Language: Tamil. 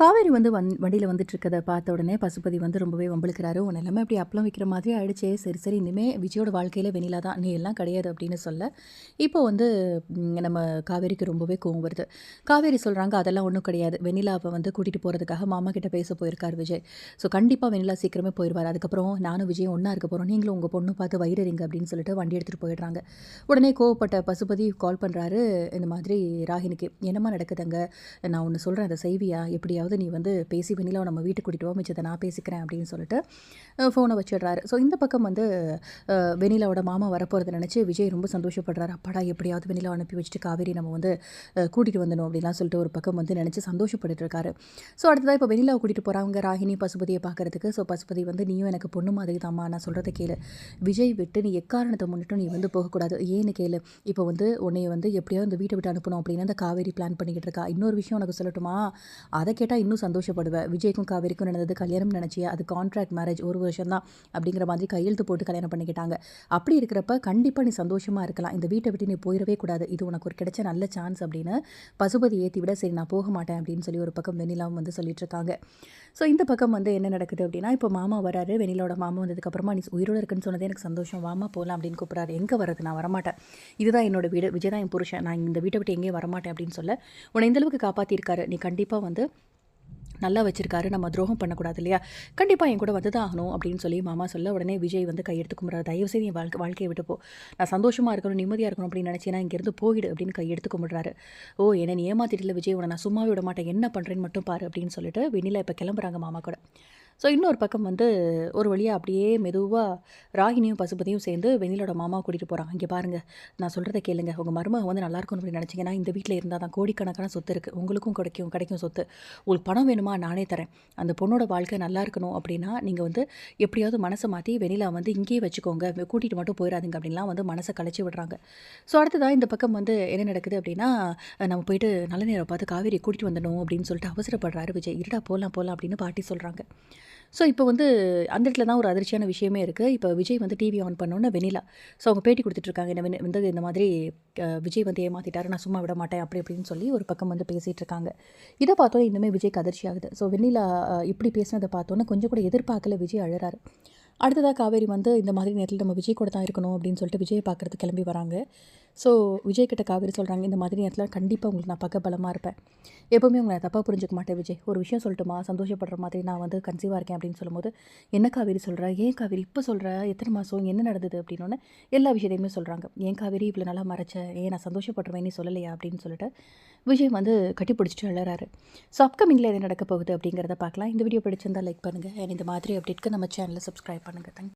காவேரி வந்து வந் வண்டியில் வந்துட்டு பார்த்த உடனே பசுபதி வந்து ரொம்பவே வம்பிழுக்கிறாரு. உன் எல்லாமே அப்படி அப்பளம் விற்கிற மாதிரி ஆயிடுச்சே. சரி சரி. இனிமேல் விஜயோட வாழ்க்கையில் வெண்ணிலா தான். நீ எல்லாம் கிடையாது அப்படின்னு சொல்ல இப்போ வந்து நம்ம காவேரிக்கு ரொம்பவே கோவம் வருது. காவேரி சொல்கிறாங்க அதெல்லாம் ஒன்றும் கிடையாது. வெண்ணிலாவை வந்து கூட்டிகிட்டு போகிறதுக்காக மாமா கிட்ட பேச போயிருக்கார் விஜய். ஸோ கண்டிப்பாக வெண்ணிலா சீக்கிரமே போயிடுவார் அதுக்கப்புறம் நானும் விஜய் ஒன்றா இருக்க போகிறோம் நீங்களும் உங்கள் பொண்ணு பார்த்து வயிறறிங்க அப்படின்னு சொல்லிட்டு வண்டி எடுத்துகிட்டு போயிடுறாங்க. உடனே கோவப்பட்ட பசுபதி கால் பண்ணுறாரு இந்த மாதிரி ராகினிக்கு. என்னம்மா நடக்குதுங்க நான் ஒன்று சொல்கிறேன் அதை செய்வியா? எப்படியா எப்படியாவது நீ வந்து பேசி வெண்ணிலாவை நம்ம வீட்டுக்கு கூட்டிட்டு வா மிச்சத்தை நான் பேசிக்கிறேன் அப்படின்னு சொல்லிட்டு ஃபோனை வச்சிடுறாரு. ஸோ இந்த பக்கம் வந்து வெண்ணிலாவோட மாமா வரப்போகிறத நினச்சி விஜய் ரொம்ப சந்தோஷப்படுறாரு. அப்பாடா எப்படியாவது வெண்ணிலா அனுப்பி வச்சுட்டு காவேரி நம்ம வந்து கூட்டிகிட்டு வந்துடணும் அப்படின்லாம் சொல்லிட்டு ஒரு பக்கம் வந்து நினச்சி சந்தோஷப்பட்டுட்டு இருக்காரு. ஸோ அடுத்ததாக இப்போ வெண்ணிலாவை கூட்டிகிட்டு போகிறாங்க ராகினி பசுபதியை பார்க்கறதுக்கு. ஸோ பசுபதி வந்து நீயும் எனக்கு பொண்ணு மாதிரி தாம்மா நான் சொல்கிறத கேளு. விஜய் விட்டு நீ எக்காரணத்தை முன்னிட்டும் நீ வந்து போகக்கூடாது. ஏன்னு கேளு. இப்போ வந்து உன்னைய வந்து எப்படியாவது இந்த வீட்டை விட்டு அனுப்பணும் அப்படின்னு அந்த காவேரி பிளான் பண்ணிக்கிட்டு இருக்கா. இன்னொரு விஷயம் உனக்கு சொல்லட்டுமா? அதை கேட்டால் இன்னும் சந்தோஷப்படுவேன். விஜய்க்கும் காவேரிக்கும் நடந்தது கல்யாணம் நினச்சியா? அது கான்ட்ராக்ட் மேரேஜ் ஒரு வருஷம் தான் அப்படிங்கிற மாதிரி கையெழுத்து போட்டு கல்யாணம் பண்ணிக்கிட்டாங்க. அப்படி இருக்கிறப்ப கண்டிப்பாக நீ சந்தோஷமாக இருக்கலாம். இந்த வீட்டை விட்டு நீ போயிடவே கூடாது. இது உனக்கு ஒரு கிடைச்ச நல்ல சான்ஸ் அப்படின்னு பசுபதி ஏற்றி விட சரி நான் போக மாட்டேன் அப்படின்னு சொல்லி ஒரு பக்கம் வெண்ணிலாவும் வந்து சொல்லிட்டு இருக்காங்க. ஸோ இந்த பக்கம் வந்து என்ன நடக்குது அப்படின்னா இப்போ மாமா வராரு வெண்ணிலோட மாமா வந்ததுக்கப்புறமா நீ உயிரோடு இருக்குன்னு சொன்னதே எனக்கு சந்தோஷம். வாமா போகலாம் அப்படின்னு கூப்பிட்றாரு. எங்கே வரது நான் வரமாட்டேன். இதுதான் என்னோட வீடு. விஜய் தான் என் புருஷன். நான் இந்த வீட்டை விட்டு எங்கேயும் வரமாட்டேன் அப்படின்னு சொல்ல உன்னை இந்தளவுக்கு காப்பாற்றிருக்காரு நீ கண்டிப்பாக வந்து நல்லா வச்சிருக்காரு நம்ம துரோகம் பண்ணக்கூடாது இல்லையா? கண்டிப்பாக என் கூட வந்து தான் ஆகணும் அப்படின்னு சொல்லி மாமா சொல்ல உடனே விஜய் வந்து கையெடுத்து கும்பிட்றாரு. தயவு செய்து என் வாழ்க்கை வாழ்க்கையை விட்டு போ. நான் சந்தோஷமாக இருக்கணும் நிம்மதியாக இருக்கணும் அப்படின்னு நினச்சேன்னா இங்கேருந்து போயிடு அப்படின்னு கையெடுத்து கும்பிட்றாரு. ஓ என்னை நீ ஏமாத்திட்டில விஜய் உன்னை நான் சும்மாவே விட மாட்டேன். என்ன பண்ணுறேன்னு மட்டும் பாரு அப்படின்னு சொல்லிட்டு வெண்ணிலா இப்போ கிளம்புறாங்க மாமா கூட. ஸோ இன்னொரு பக்கம் வந்து ஒரு வழியாக அப்படியே மெதுவாக ராகினியும் பசுபதியும் சேர்ந்து வெண்ணிலோட மாமாவை கூட்டிகிட்டு போகிறாங்க இங்கே பாருங்கள் நான் சொல்கிறத கேளுங்க. உங்கள் மருமக வந்து நல்லா இருக்கணும் அப்படின்னு நினச்சிங்கன்னா இந்த வீட்டில் இருந்தால் தான் கோடிக்கணக்கான சொத்து இருக்குது உங்களுக்கும் கிடைக்கும் கிடைக்கும் சொத்து. உங்களுக்கு பணம் வேணுமா நானே தரேன். அந்த பொண்ணோட வாழ்க்கை நல்லா இருக்கணும் அப்படின்னா நீங்கள் வந்து எப்படியாவது மனசை மாற்றி வெண்ணிலா வந்து இங்கேயே வச்சுக்கோங்க. கூட்டிகிட்டு மட்டும் போயிடாதீங்க அப்படின்லாம் வந்து மனசை கலைச்சி விடுறாங்க. ஸோ அடுத்ததாக இந்த பக்கம் வந்து என்ன நடக்குது அப்படின்னா நம்ம போயிட்டு நல்ல நேரம் பார்த்து காவேரி கூட்டிகிட்டு வந்துடணும் அப்படின்னு சொல்லிட்டு அவசரப்படுறாரு விஜய். இருடா போகலாம் போகலாம் அப்படின்னு பாட்டி சொல்கிறாங்க ஸோ இப்போ வந்து அந்த இடத்துல தான் ஒரு அதிர்ச்சியான விஷயமே இருக்குது இப்போ விஜய் வந்து டிவி ஆன் பண்ணோன்னே வெண்ணிலா. ஸோ அவங்க பேட்டி கொடுத்துட்ருக்காங்க என்ன வந்து இந்த மாதிரி விஜய் வந்து ஏமாத்திட்டாரு நான் சும்மா விட மாட்டேன் அப்படி அப்படின்னு சொல்லி ஒரு பக்கம் வந்து பேசிகிட்டு இருக்காங்க. இதை பார்த்தோன்னே இன்னுமே விஜய்க்கு அதிர்ச்சி ஆகுது. ஸோ வெண்ணிலா இப்படி பேசினதை பார்த்தோன்னே கொஞ்சம் கூட எதிர்பார்க்கல விஜய் அழறாரு. அடுத்ததாக காவேரி வந்து இந்த மாதிரி நேரத்தில் நம்ம விஜய் கூட தான் இருக்கணும் அப்படின்னு சொல்லிட்டு விஜயை பார்க்குறதுக்கு கிளம்பி வராங்க. ஸோ விஜய் கிட்ட காவேரி சொல்கிறாங்க இந்த மாதிரி நேரத்தில் கண்டிப்பாக உங்களுக்கு நான் பக்க பலமாக இருப்பேன். எப்போவுமே உங்களை தப்பாக புரிஞ்சுக்க மாட்டேன் விஜய். ஒரு விஷயம் சொல்லட்டுமா? சந்தோஷப்படுற மாதிரி நான் வந்து கன்சீவாக இருக்கேன் அப்படின்னு சொல்லும்போது என்ன காவேரி சொல்கிற ஏன் காவேரி? இப்போ சொல்கிற எத்தனை மாதம் என்ன நடந்தது? அப்படின்னு எல்லா விஷயத்தையுமே சொல்கிறாங்க ஏன் காவேரி இவ்வளோ நல்லா மறைச்ச? ஏன் நான் சந்தோஷப்படுறேன் நீ சொல்லலையா? அப்படின்னு சொல்லிட்டு விஜய் வந்து கட்டி பிடிச்சிட்டு அழறாரு ஸோ அப்கமிங்கில் எது நடக்க போகுது அப்படிங்கிறத பார்க்கலாம். இந்த வீடியோ பிடிச்சிருந்தா லைக் பண்ணுங்கள் இந்த மாதிரி அப்டேட்க்கு நம்ம சேனலை சப்ஸ்கிரைப் பண்ணுங்கள் தேங்க்